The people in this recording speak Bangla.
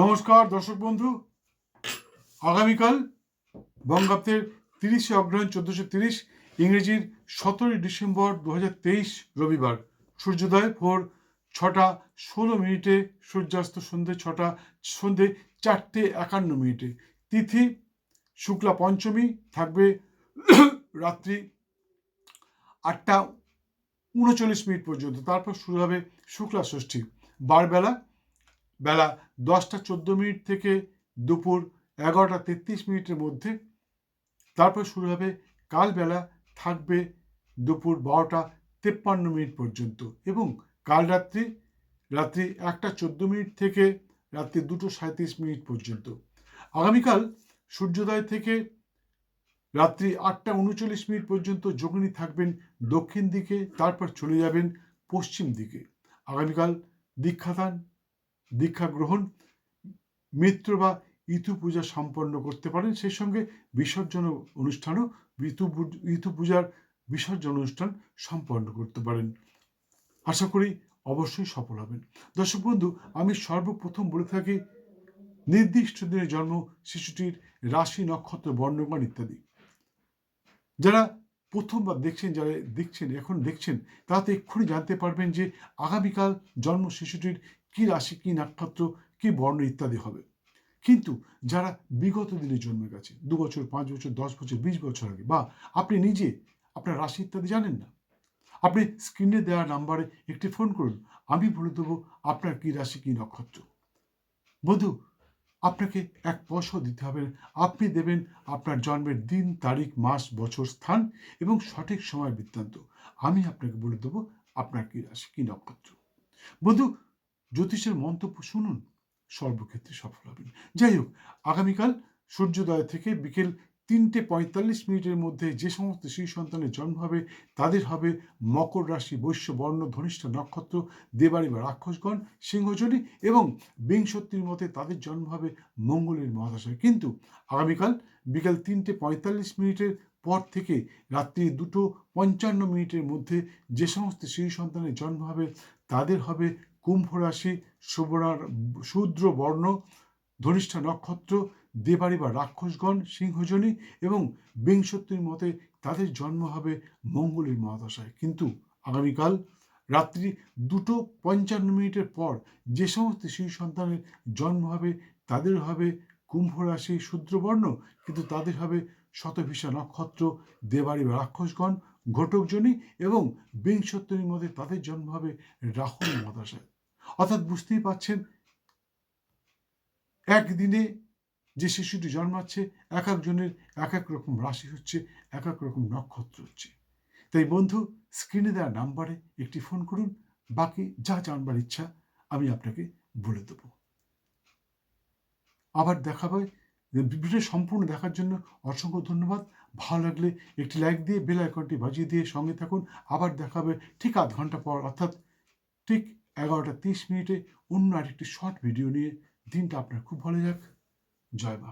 নমস্কার, দর্শক বন্ধু। আগামীকাল বঙ্গাব্দের তিরিশে অগ্রহায়ণ চোদ্দোশো তিরিশ, ইংরেজির সতেরোই ডিসেম্বর দু তেইশ রবিবার। সূর্যোদয় ভোর ছটা ষোলো মিনিটে, সূর্যাস্ত সন্ধে ছটা সন্ধে চারটে একান্ন মিনিটে। তিথি শুক্লা পঞ্চমী, থাকবে রাত্রি আটটা উনচল্লিশ মিনিট পর্যন্ত। তারপর শুরু হবে শুক্লা ষষ্ঠী। বারবেলা বেলা দশটা চোদ্দ মিনিট থেকে দুপুর এগারোটা তেত্রিশ মিনিটের মধ্যে। তারপর শুরু হবে কালবেলা থাকবে দুপুর বারোটা তেপ্পান্ন মিনিট পর্যন্ত এবং কাল রাত্রি রাত্রি একটা চোদ্দ মিনিট থেকে রাত্রি দুটো সাঁত্রিশ মিনিট পর্যন্ত। আগামীকাল সূর্যোদয় থেকে রাত্রি আটটা উনচল্লিশ মিনিট পর্যন্ত যোগিনী থাকবেন দক্ষিণ দিকে, তারপর চলে যাবেন পশ্চিম দিকে। আগামীকাল দীক্ষাদান। দীক্ষা গ্রহণ, মিত্র বা ইতু পূজা সম্পন্ন করতে পারেন। সেই সঙ্গে বিসর্জন অনুষ্ঠানও ঋতু ঋতু পূজার বিসর্জন অনুষ্ঠান সম্পন্ন করতে পারেন। আশা করি অবশ্যই সফল হবেন। দর্শক বন্ধু, আমি সর্বপ্রথম বলে থাকি, নির্দিষ্ট দিনে জন্ম শিশুটির রাশি, নক্ষত্র বর্ণমান ইত্যাদি। যারা প্রথমবার দেখছেন, যারা দেখছেন, এখন দেখছেন তাতে এক্ষুনি জানতে পারবেন যে আগামীকাল জন্ম শিশুটির কি রাশি, কি নক্ষত্র, কি বর্ণ ইত্যাদি হবে। কিন্তু যারা বিগত দিনে জন্মে গেছে, দু বছর, পাঁচ বছর, দশ বছর, বিশ বছর আগে, বা আপনি নিজে আপনার রাশি ইত্যাদি জানেন না, আপনি স্ক্রিনে দেওয়া নাম্বারে একটি ফোন করুন, আমি বলে দেবো আপনার কি রাশি, কি নক্ষত্র। বন্ধু, আপনাকে এক পয়সাও দিতে হবে আপনি দেবেন আপনার জন্মের দিন, তারিখ, মাস, বছর, স্থান এবং সঠিক সময় বৃত্তান্ত। আমি আপনাকে বলে দেবো আপনার কি রাশি, কি নক্ষত্র। বন্ধু জ্যোতিষের মন্তব্য শুনুন, সর্বক্ষেত্রে সফল হবেন। যাই হোক, আগামীকাল সূর্যোদয় থেকে বিকেল তিনটে পঁয়তাল্লিশ মিনিটের মধ্যে যে সমস্ত শিশু সন্তানের জন্ম হবে, তাদের হবে মকর রাশি, বৈশ্য, বর্ণ, ধনিষ্ঠ নক্ষত্র দেবাড়ি বা রাক্ষসগণ, সিংহজনী এবং বিংশতির মতে তাদের জন্ম হবে মঙ্গলের মহাদশায়। কিন্তু আগামীকাল বিকাল তিনটে পঁয়তাল্লিশ মিনিটের পর থেকে রাত্রি দুটো পঞ্চান্ন মিনিটের মধ্যে যে সমস্ত শিশু সন্তানের জন্ম হবে, তাদের হবে কুম্ভ রাশি শুভরার শূদ্র বর্ণ, ধনিষ্ঠ নক্ষত্র দেবাড়ি বা রাক্ষসগণ, সিংহজনী এবং বিংশতির মতে তাদের জন্ম হবে মঙ্গলের মহাদশায়। কিন্তু আগামীকাল রাত্রি দুটো পঞ্চান্ন মিনিটের পর যে সমস্ত শিশু সন্তানের জন্ম হবে তাদের হবে কুম্ভ রাশি শূদ্রবর্ণ কিন্তু তাদের হবে শতভিষা নক্ষত্র দেবাড়ি বা রাক্ষসগণ, ঘটকজনী এবং বিংশত্তরীর মধ্যে তাদের জন্ম হবে রাহুল মহাদশায়। অর্থাৎ বুঝতেই পাচ্ছেন একদিনে যে শিশুটি জন্মাচ্ছে, এক একজনের এক এক রকম রাশি হচ্ছে, এক এক রকম নক্ষত্র হচ্ছে। তাই বন্ধু স্ক্রিনে দেওয়া নাম্বারে একটি ফোন করুন, বাকি যা জানবার ইচ্ছা আমি আপনাকে বলে দেবো। আবার দেখাবে ভিডিও সম্পূর্ণ দেখার জন্য অসংখ্য ধন্যবাদ। ভালো লাগলে একটি লাইক দিয়ে বেল আইকনটি বাজিয়ে দিয়ে সঙ্গে থাকুন। আবার দেখাবে ঠিক আধ ঘণ্টা পর, অর্থাৎ ঠিক এগারোটা তিরিশ মিনিটে অন্য আরেকটি শর্ট ভিডিও নিয়ে দিনটা আপনার খুব ভালো যাক। জয় মা